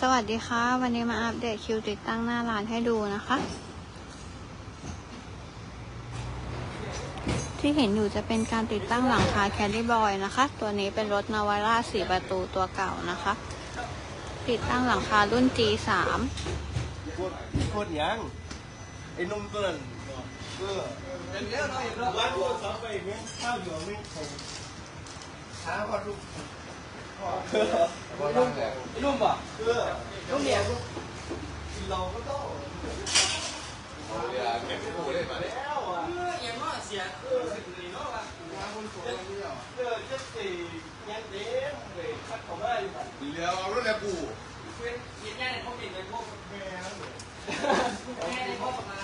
สวัสดีค่ะ วันนี้มาอัปเดตคิวติดตั้งหน้าร้านให้ดูนะคะ ที่เห็นอยู่จะเป็นการติดตั้งหลังคาแคดดี้บอยนะคะ ตัวนี้เป็นรถนาวาร่าสี่ประตูตัวเก่านะคะ ติดตั้งหลังคารุ่น G3 โคตรโคตรยังไอ้นุ่มตัวนั้นเออเป็นแล้วเนาะอีกแล้ววันโคตรสองไปเงี้ยข้าวเหนียวไม่คงช้าพอลูก รุ่มรุ่มป่ะรุ่มเนี่ยเราก็ต้องเดี๋ยวเกไม่พูดเลยมาแล้วอะเออยังว่าเสียคือสิ่งนี้เนาะว่ะเออจะสี่ยังเด้งเลยคัดของได้อยู่ป่ะเรือเอารถแล้วกู กินย่างในพวกกินในพวกแม่แม่ในพวกมา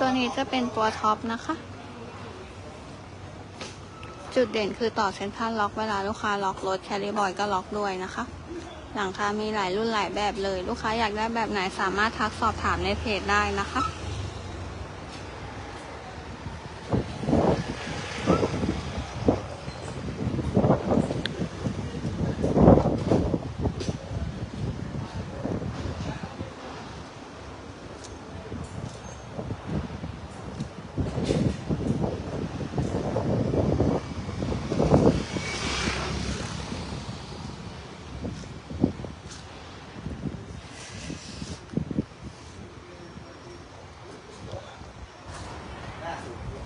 ตัว นี้จะเป็นตัวท็อปนะคะ จุดเด่นคือต่อเซ็นทรัลล็อกเวลาลูกค้าล็อกรถแคริบอยก็ล็อกด้วยนะคะ หลังคามีหลายรุ่นหลายแบบเลย ลูกค้าอยากได้แบบไหนสามารถทักสอบถามในเพจได้นะคะ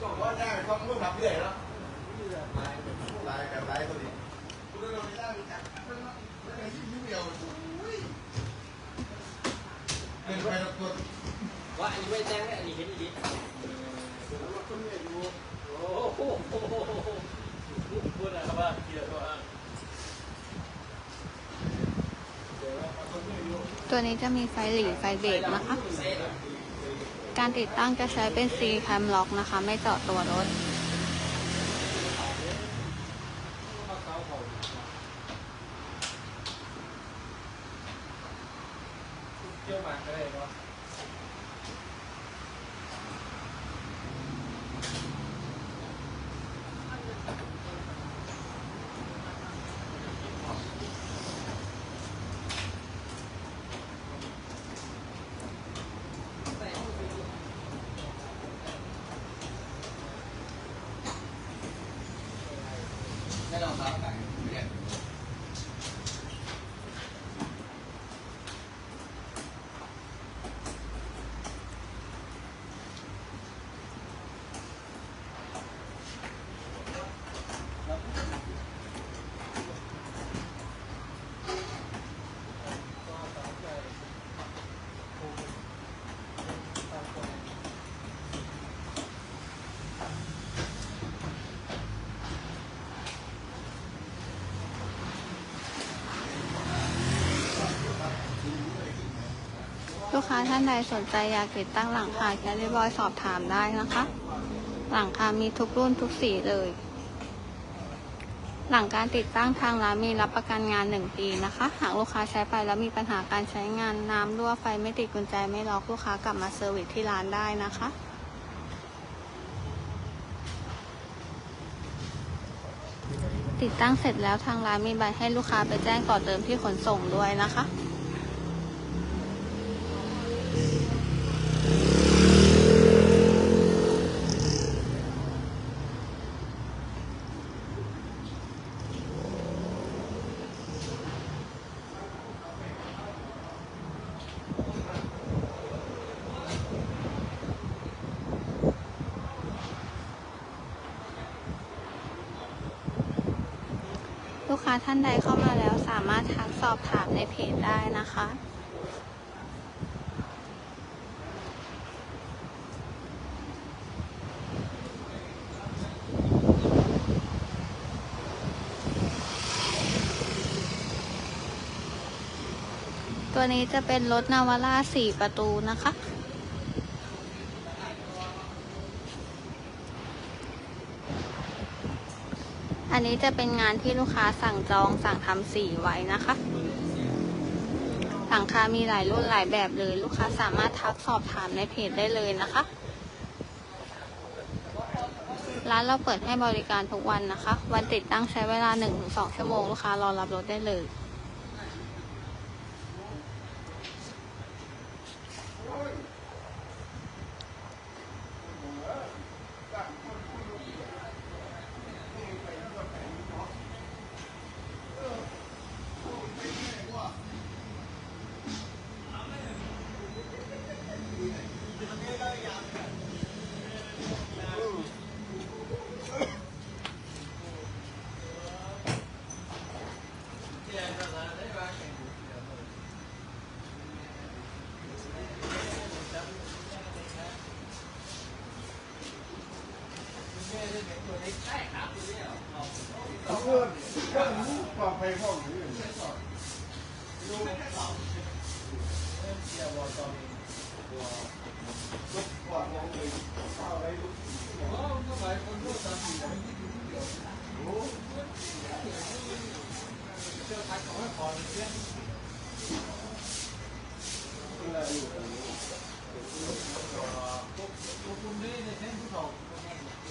จบว่าได้ความรู้นับเรื่อยแล้วลายกับลายตัวนี้กูได้ลงได้จักมันไม่ชิ้นเดียวเดินไปแล้วตัว ว่าอันนี้ไม่แจ้งอันนี้เห็นอีกโอ้โหพูดอะไรครับว่าเยอะว่า ตัวนี้จะมีไฟหลีไฟเบรกนะคะ การติดตั้งจะใช้เป็นซีแคมล็อกนะคะ ไม่เจาะตัวรถ เที่ยวมาก็ได้เนาะ 上啥？ ลูกค้าท่านใดสนใจอยากติดตั้งหลังคาแคลิบอยสอบถามได้นะคะ หลังคามีทุกรุ่นทุกสีเลย หลังการติดตั้งทางร้านมีรับประกันงาน 1 ปีนะคะ หากลูกค้าใช้ไปแล้วมีปัญหาการใช้งานน้ำรั่วไฟไม่ติดกุญแจไม่ล็อกลูกค้ากลับมาเซอร์วิสที่ร้านได้นะคะติดตั้งเสร็จแล้วทางร้านมีใบให้ลูกค้าไปแจ้งต่อเติมที่ขนส่งด้วยนะคะ ค้าท่านใดเข้ามาแล้วสามารถทักสอบถามในเพจได้นะคะ ตัวนี้จะเป็นรถนาวาร่าสี่ประตูนะคะ อันนี้จะเป็นงานที่ลูกค้าสั่งจองสั่งทำสีไว้นะคะหลังคามีหลายรุ่นหลายแบบเลย ลูกค้าสามารถทักสอบถามในเพจได้เลยนะคะ ร้านเราเปิดให้บริการทุกวันนะคะ วันติดตั้งใช้เวลา 1-2 ชั่วโมง ลูกค้ารอรับรถได้เลยอาเพื่อนเพื่อนรู้ควา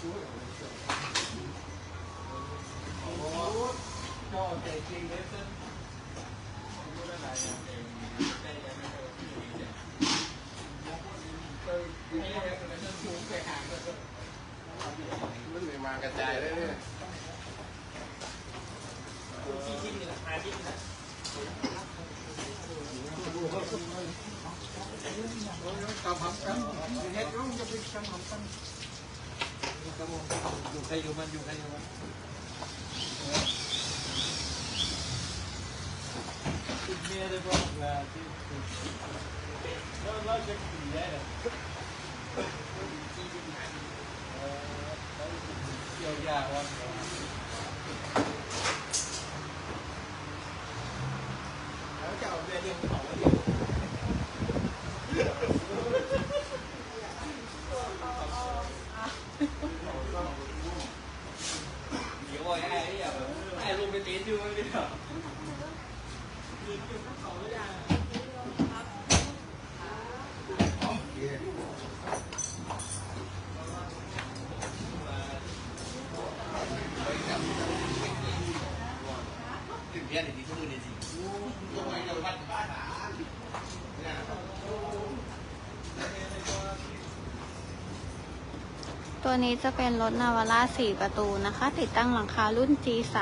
มไปห้องนี้ก่อนมองเลยเข้าอะไรลูกมันเลยมากระจายเลยเนี่ยกำพับกันเฮ็ดรุ่งจะเป็นกำพับกัน อยู่ใครอยู่มันอยู่ใครอยู่มันติดเมียเลยบอกว่าที่เราเราจะขี่ได้เลยเกี่ยวยาวันแล้วจะเอาเรื่องของเรื่อง เดี๋ยวบอกไอ้ไอ้แบบไอ้ลงไปตีนอยู่มันไม่ได้ ถึงเรียนในที่ทุกคนในสิ่งตัวเองจะวัดบ้านหา ตัวนี้จะเป็นรถนาวาร่า4ประตูนะคะ ติดตั้งหลังคารุ่น G3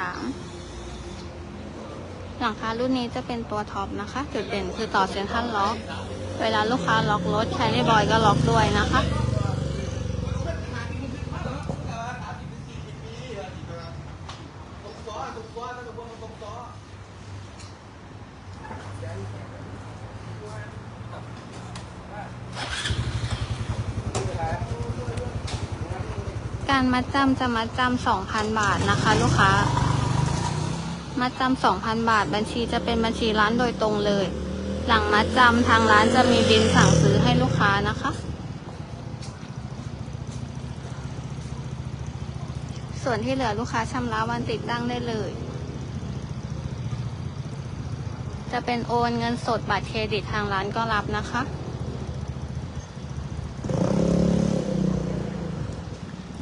หลังคารุ่นนี้จะเป็นตัวท็อปนะคะ จุดเด่นคือต่อเซ็นทรัลล็อก เวลาลูกค้าล็อกรถใช้ในบอยก็ล็อกด้วยนะคะ การมัดจำจะมัดจำ2,000บาทนะคะ ลูกค้า มัดจำ2,000บาท บัญชีจะเป็นบัญชีร้านโดยตรงเลย หลังมัดจำทางร้านจะมีบินสั่งซื้อให้ลูกค้านะคะ ส่วนที่เหลือลูกค้าชำระวันติดตั้งได้เลย จะเป็นโอนเงินสดบัตรเครดิตทางร้านก็รับนะคะ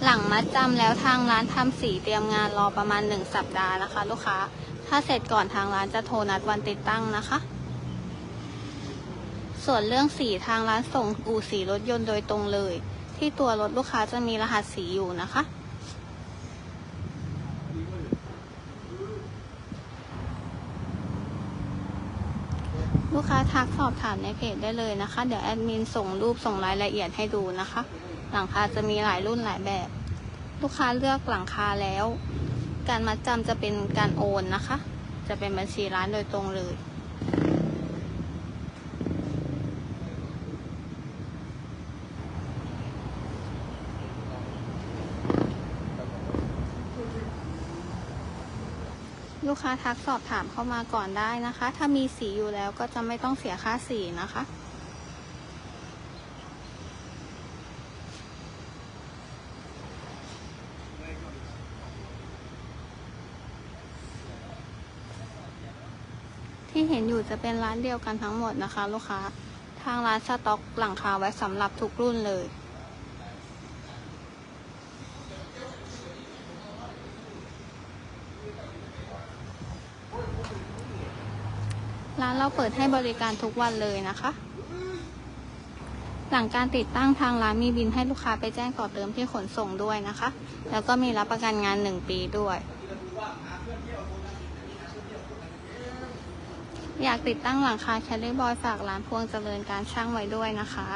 หลังมัดจำแล้วทางร้านทำสีเตรียมงานรอประมาณ 1 สัปดาห์นะคะ ลูกค้า ถ้าเสร็จก่อนทางร้านจะโทรนัดวันติดตั้งนะคะ ส่วนเรื่องสีทางร้านส่งอู่สีรถยนต์โดยตรงเลย ที่ตัวรถลูกค้าจะมีรหัสสีอยู่นะคะลูกค้าทักสอบถามในเพจได้เลยนะคะ เดี๋ยวแอดมินส่งรูปส่งรายละเอียดให้ดูนะคะ หลังคาจะมีหลายรุ่นหลายแบบ ลูกค้าเลือกหลังคาแล้ว การมัดจำจะเป็นการโอนนะคะ จะเป็นบัญชีร้านโดยตรงเลยลูกค้าทักสอบถามเข้ามาก่อนได้นะคะ ถ้ามีสีอยู่แล้วก็จะไม่ต้องเสียค่าสีนะคะ ที่เห็นอยู่จะเป็นร้านเดียวกันทั้งหมดนะคะ ลูกค้า ทางร้านสต็อกหลังคาไว้สำหรับทุกรุ่นเลย ร้านเราเปิดให้บริการทุกวันเลยนะคะ หลังการติดตั้งทางร้านมีบินให้ลูกค้าไปแจ้งต่อเติมที่ขนส่งด้วยนะคะ แล้วก็มีรับประกันงาน 1 ปีด้วย อยากติดตั้งหลังคาแคลรี่บอยฝากร้านพวงเจริญการช่างไว้ด้วยนะคะ